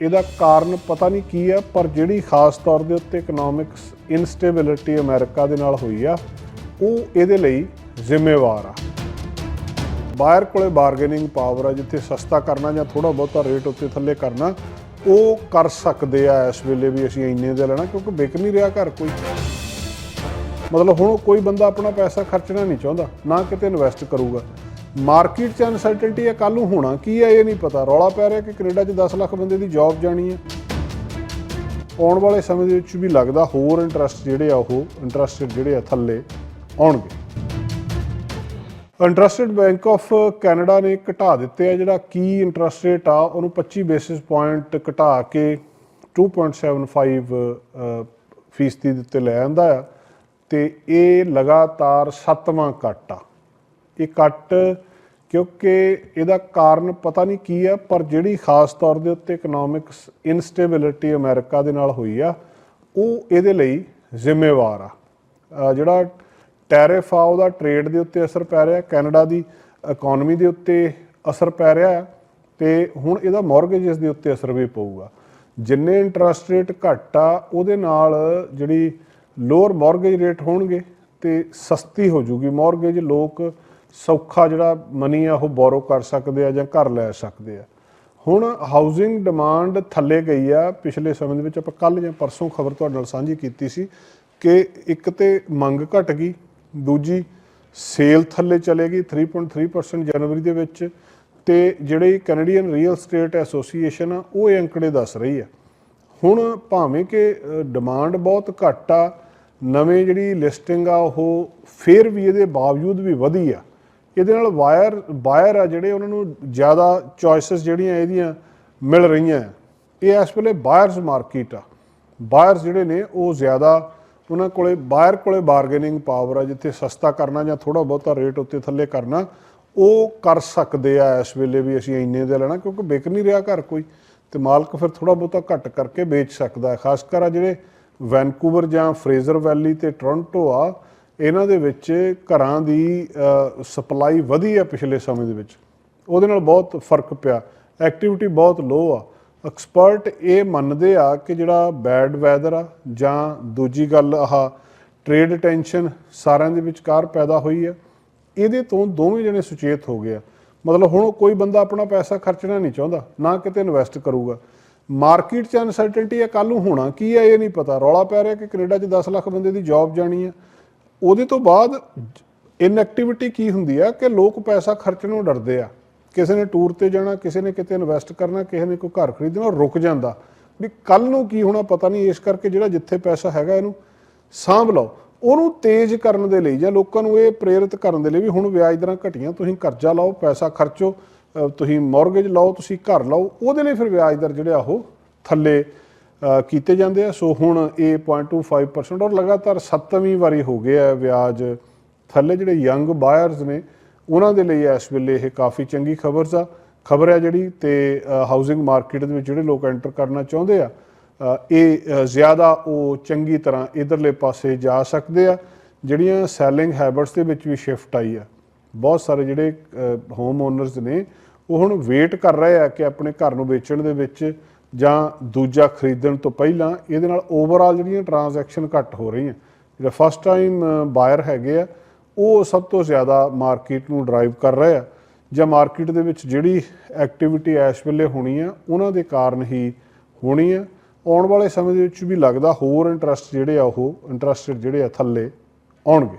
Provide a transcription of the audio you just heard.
ਇਹਦਾ ਕਾਰਨ ਪਤਾ ਨਹੀਂ ਕੀ ਹੈ, ਪਰ ਜਿਹੜੀ ਖਾਸ ਤੌਰ ਦੇ ਉੱਤੇ ਇਕਨੋਮਿਕਸ ਇਨਸਟੇਬਿਲਿਟੀ ਅਮਰੀਕਾ ਦੇ ਨਾਲ ਹੋਈ ਆ, ਉਹ ਇਹਦੇ ਲਈ ਜ਼ਿੰਮੇਵਾਰ ਆ। ਬਾਹਰ ਕੋਲੇ ਬਾਰਗੇਨਿੰਗ ਪਾਵਰ ਆ, ਜਿੱਥੇ ਸਸਤਾ ਕਰਨਾ ਜਾਂ ਥੋੜਾ ਬਹੁਤਾ ਰੇਟ ਉੱਤੇ ਥੱਲੇ ਕਰਨਾ, ਉਹ ਕਰ ਸਕਦੇ ਆ ਇਸ ਵੇਲੇ ਵੀ ਅਸੀਂ ਇੰਨੇ ਦੇ ਲੈਣਾ, ਕਿਉਂਕਿ ਵਿਕ ਨਹੀਂ ਰਿਹਾ ਘਰ ਕੋਈ। ਮਤਲਬ ਹੁਣ ਕੋਈ ਬੰਦਾ ਆਪਣਾ ਪੈਸਾ ਖਰਚਣਾ ਨਹੀਂ ਚਾਹੁੰਦਾ, ਨਾ ਕਿਤੇ ਇਨਵੈਸਟ ਕਰੂਗਾ। ਮਾਰਕੀਟ 'ਚ ਅਨਸਰਟਨਟੀ ਹੈ ਕੱਲ ਨੂੰ ਹੋਣਾ ਕੀ ਹੈ ਇਹ ਨਹੀਂ ਪਤਾ। ਰੌਲਾ ਪੈ ਰਿਹਾ ਕਿ ਕੈਨੇਡਾ 'ਚ 10 ਲੱਖ ਬੰਦੇ ਦੀ ਜੌਬ ਜਾਣੀ ਹੈ। ਆਉਣ ਵਾਲੇ ਸਮੇਂ ਦੇ ਵਿੱਚ ਵੀ ਲੱਗਦਾ ਹੋਰ ਇੰਟਰਸਟ ਜਿਹੜੇ ਆ ਉਹ ਇੰਟਰਸਟ ਜਿਹੜੇ ਆ ਥੱਲੇ ਆਉਣਗੇ। ਇੰਟਰਸਟਡ ਬੈਂਕ ਆਫ ਕੈਨੇਡਾ ਨੇ ਘਟਾ ਦਿੱਤੇ ਆ ਜਿਹੜਾ ਕੀ ਇੰਟਰਸਟ ਰੇਟ ਆ ਉਹਨੂੰ 25 ਬੇਸਿਸ ਪੁਆਇੰਟ ਘਟਾ ਕੇ 2.75 ਅ, ਫੀਸਦੀ ਦੇ ਉੱਤੇ ਲੈ ਆਂਦਾ ਆ। ਤੇ ਇਹ ਲਗਾਤਾਰ ਸੱਤਵਾਂ ਕੱਟ ਆ। ਇਹ ਕੱਟ, ਕਿਉਂਕਿ ਇਹਦਾ ਕਾਰਨ ਪਤਾ ਨਹੀਂ ਕੀ ਆ, ਪਰ ਜਿਹੜੀ ਖਾਸ ਤੌਰ ਦੇ ਉੱਤੇ ਇਕਨੋਮਿਕਸ ਇਨਸਟੇਬਿਲਿਟੀ ਅਮਰੀਕਾ ਦੇ ਨਾਲ ਹੋਈ ਆ, ਉਹ ਇਹਦੇ ਲਈ ਜ਼ਿੰਮੇਵਾਰ ਆ। ਜਿਹੜਾ ਟੈਰਿਫ ਆ, ਉਹਦਾ ਟ੍ਰੇਡ ਦੇ ਉੱਤੇ ਅਸਰ ਪੈ ਰਿਹਾ, ਕੈਨੇਡਾ ਦੀ ਇਕਨੋਮੀ ਦੇ ਉੱਤੇ ਅਸਰ ਪੈ ਰਿਹਾ ਹੈ ਤੇ ਹੁਣ ਇਹਦਾ ਮਾਰਗੇजेस ਦੇ ਉੱਤੇ ਅਸਰ ਵੀ ਪਊਗਾ। ਜਿੰਨੇ ਇੰਟਰਸਟ ਰੇਟ ਘੱਟ ਆ, ਉਹਦੇ ਨਾਲ ਜਿਹੜੀ ਲੋਅਰ ਮਾਰਗੇਜ ਰੇਟ ਹੋਣਗੇ, ਤੇ ਸਸਤੀ ਹੋ ਜੂਗੀ। ਮਾਰਗੇਜ ਲੋਕ ਸੌਖਾ ਜਿਹੜਾ ਮਨੀ ਆ, ਉਹ ਬੋਰੋ ਕਰ ਸਕਦੇ ਆ ਜਾਂ ਘਰ ਲੈ ਸਕਦੇ ਆ। ਹੁਣ ਹਾਊਸਿੰਗ ਡਿਮਾਂਡ ਥੱਲੇ ਗਈ ਆ। ਪਿਛਲੇ ਸਮੇਂ ਦੇ ਵਿੱਚ ਆਪਾਂ ਕੱਲ ਜਾਂ ਪਰਸੋਂ ਖਬਰ ਤੁਹਾਡੇ ਨਾਲ ਸਾਂਝੀ ਕੀਤੀ ਸੀ ਕਿ ਇੱਕ ਤੇ ਮੰਗ ਘਟ ਗਈ, ਦੂਜੀ ਸੇਲ ਥੱਲੇ ਚਲੇਗੀ 3.3% ਜਨਵਰੀ ਦੇ ਵਿੱਚ। ਤੇ ਜਿਹੜੀ ਕੈਨੇਡੀਅਨ ਰੀਅਲ ਸਟੇਟ ਐਸੋਸੀਏਸ਼ਨ ਆ, ਉਹ ਇਹ ਅੰਕੜੇ ਦੱਸ ਰਹੀ ਆ। ਹੁਣ ਭਾਵੇਂ ਕਿ ਡਿਮਾਂਡ ਬਹੁਤ ਘੱਟ ਆ, ਨਵੇਂ ਜਿਹੜੀ ਲਿਸਟਿੰਗ ਆ, ਉਹ ਫੇਰ ਵੀ ਇਹਦੇ ਬਾਵਜੂਦ ਵੀ ਵਧੀ ਆ। ਇਹਦੇ ਨਾਲ ਵਾਇਰ ਬਾਇਰ ਆ ਜਿਹੜੇ ਉਹਨਾਂ ਨੂੰ ਜ਼ਿਆਦਾ ਚੋਇਸਸ ਜਿਹੜੀਆਂ ਇਹਦੀਆਂ ਮਿਲ ਰਹੀਆਂ ਇਹ ਇਸ ਵੇਲੇ ਬਾਇਰਸ ਮਾਰਕੀਟ ਆ। ਬਾਇਰਸ ਜਿਹੜੇ ਨੇ ਉਹ ਜ਼ਿਆਦਾ ਉਹਨਾਂ ਕੋਲੇ ਬਾਇਰ ਕੋਲੇ ਬਾਰਗੇਨਿੰਗ ਪਾਵਰ ਆ, ਜਿੱਥੇ ਸਸਤਾ ਕਰਨਾ ਜਾਂ ਥੋੜਾ ਬਹੁਤਾ ਰੇਟ ਉੱਤੇ ਥੱਲੇ ਕਰਨਾ, ਉਹ ਕਰ ਸਕਦੇ ਆ ਇਸ ਵੇਲੇ ਵੀ ਅਸੀਂ ਇੰਨੇ ਦੇ ਲੈਣਾ, ਕਿਉਂਕਿ ਵਿਕ ਨਹੀਂ ਰਿਹਾ ਘਰ ਕੋਈ। ਤੇ ਮਾਲਕ ਫਿਰ ਥੋੜਾ ਬਹੁਤਾ ਘੱਟ ਕਰਕੇ ਵੇਚ ਸਕਦਾ ਹੈ। ਖਾਸ ਕਰ ਆ ਜਿਹੜੇ ਵੈਨਕੂਵਰ ਜਾਂ ਫਰੇਜ਼ਰ ਵੈਲੀ ਤੇ ਟੋਰਾਂਟੋ ਆ ਇਹਨਾਂ ਦੇ ਵਿੱਚ ਘਰਾਂ ਦੀ ਸਪਲਾਈ ਵਧੀ ਆ ਪਿਛਲੇ ਸਮੇਂ ਦੇ ਵਿੱਚ। ਉਹਦੇ ਨਾਲ ਬਹੁਤ ਫ਼ਰਕ ਪਿਆ। ਐਕਟੀਵਿਟੀ ਬਹੁਤ ਲੋ ਆ। ਐਕਸਪਰਟ ਇਹ ਮੰਨਦੇ ਆ ਕਿ ਜਿਹੜਾ ਬੈਡ ਵੈਦਰ ਆ ਜਾਂ ਦੂਜੀ ਗੱਲ ਆਹ ਟ੍ਰੇਡ ਟੈਨਸ਼ਨ ਸਾਰਿਆਂ ਦੇ ਵਿਚਕਾਰ ਪੈਦਾ ਹੋਈ ਆ। ਇਹਦੇ ਤੋਂ ਦੋਵੇਂ ਜਣੇ ਸੁਚੇਤ ਹੋ ਗਏ ਆ। ਮਤਲਬ ਹੁਣ ਕੋਈ ਬੰਦਾ ਆਪਣਾ ਪੈਸਾ ਖਰਚਣਾ ਨਹੀਂ ਚਾਹੁੰਦਾ, ਨਾ ਕਿਤੇ ਇਨਵੈਸਟ ਕਰੂਗਾ। ਮਾਰਕੀਟ 'ਚ ਅਨਸਰਟਨਟੀ ਆ ਕੱਲ ਨੂੰ ਹੋਣਾ ਕੀ ਹੈ ਇਹ ਨਹੀਂ ਪਤਾ। ਰੌਲਾ ਪੈ ਰਿਹਾ ਕਿ ਕੈਨੇਡਾ 'ਚ 10 ਲੱਖ ਬੰਦੇ ਦੀ ਜੌਬ ਜਾਣੀ ਆ। ਉਹਦੇ ਤੋਂ ਬਾਅਦ ਇਨਐਕਟੀਵਿਟੀ ਕੀ ਹੁੰਦੀ ਆ ਕਿ ਲੋਕ ਪੈਸਾ ਖਰਚਣ ਨੂੰ ਡਰਦੇ ਆ। ਕਿਸੇ ਨੇ ਟੂਰ ਤੇ ਜਾਣਾ, ਕਿਸੇ ਨੇ ਕਿਤੇ ਇਨਵੈਸਟ ਕਰਨਾ, ਕਿਸੇ ਨੇ ਕੋਈ ਘਰ ਖਰੀਦਣਾ, ਉਹ ਰੁਕ ਜਾਂਦਾ। ਵੀ ਕੱਲ ਨੂੰ ਕੀ ਹੋਣਾ ਪਤਾ ਨਹੀਂ, ਇਸ ਕਰਕੇ ਜਿਹੜਾ ਜਿੱਥੇ ਪੈਸਾ ਹੈਗਾ ਇਹਨੂੰ ਸਾਂਭ ਲਓ। ਉਹਨੂੰ ਤੇਜ਼ ਕਰਨ ਦੇ ਲਈ ਜਾਂ ਲੋਕਾਂ ਨੂੰ ਇਹ ਪ੍ਰੇਰਿਤ ਕਰਨ ਦੇ ਲਈ ਵੀ ਹੁਣ ਵਿਆਜ ਦਰਾਂ ਘਟੀਆਂ, ਤੁਸੀਂ ਕਰਜ਼ਾ ਲਓ, ਪੈਸਾ ਖਰਚੋ ਤੁਸੀਂ ਮਾਰਗੇਜ ਲਓ, ਤੁਸੀਂ ਘਰ ਲਓ, ਉਹਦੇ ਲਈ ਫਿਰ ਵਿਆਜ ਦਰ ਜਿਹੜੇ ਆ ਉਹ ਥੱਲੇ ਕੀਤੇ ਜਾਂਦੇ ਆ। ਸੋ ਹੁਣ ਇਹ 0.25% ਔਰ ਲਗਾਤਾਰ ਸੱਤਵੀਂ ਵਾਰੀ ਹੋ ਗਿਆ ਹੈ ਵਿਆਜ। ਥੱਲੇ ਜਿਹੜੇ ਯੰਗ ਬਾਇਰਸ ਨੇ, ਉਹਨਾਂ ਦੇ ਲਈ ਇਸ ਵੇਲੇ ਇਹ ਕਾਫੀ ਚੰਗੀ ਖਬਰ ਆ ਖਬਰ ਹੈ ਜਿਹੜੀ ਤੇ ਹਾਊਸਿੰਗ ਮਾਰਕੀਟ ਦੇ ਵਿੱਚ ਜਿਹੜੇ ਲੋਕ ਐਂਟਰ ਕਰਨਾ ਚਾਹੁੰਦੇ ਆ ਇਹ ਜ਼ਿਆਦਾ ਉਹ ਚੰਗੀ ਤਰ੍ਹਾਂ ਇਧਰਲੇ ਪਾਸੇ ਜਾ ਸਕਦੇ ਆ। ਜਿਹੜੀਆਂ ਸੈਲਿੰਗ ਹੈਬਿਟਸ ਦੇ ਵਿੱਚ ਵੀ ਸ਼ਿਫਟ ਆਈ ਆ। ਬਹੁਤ ਸਾਰੇ ਜਿਹੜੇ ਹੋਮ ਓਨਰਸ ਨੇ, ਉਹ ਹੁਣ ਵੇਟ ਕਰ ਰਹੇ ਆ ਕਿ ਆਪਣੇ ਘਰ ਨੂੰ ਵੇਚਣ ਦੇ ਵਿੱਚ ਜਾਂ ਦੂਜਾ ਖਰੀਦਣ ਤੋਂ ਪਹਿਲਾਂ ਇਹਦੇ ਨਾਲ ਓਵਰਆਲ ਜਿਹੜੀਆਂ ਟ੍ਰਾਂਜੈਕਸ਼ਨ ਘੱਟ ਹੋ ਰਹੀਆਂ। ਜਿਹੜਾ ਫਸਟ ਟਾਈਮ ਬਾਇਰ ਹੈਗੇ ਆ, ਉਹ ਸਭ ਤੋਂ ਜ਼ਿਆਦਾ ਮਾਰਕੀਟ ਨੂੰ ਡਰਾਈਵ ਕਰ ਰਹੇ ਆ। ਜਾਂ ਮਾਰਕੀਟ ਦੇ ਵਿੱਚ ਜਿਹੜੀ ਐਕਟੀਵਿਟੀ ਇਸ ਵੇਲੇ ਹੋਣੀ ਆ, ਉਹਨਾਂ ਦੇ ਕਾਰਨ ਹੀ ਹੋਣੀ ਆ। ਆਉਣ ਵਾਲੇ ਸਮੇਂ ਦੇ ਵਿੱਚ ਵੀ ਲੱਗਦਾ ਹੋਰ ਇੰਟਰਸਟ ਜਿਹੜੇ ਆ ਉਹ ਇੰਟਰਸਟਡ ਜਿਹੜੇ ਆ ਥੱਲੇ ਆਉਣਗੇ।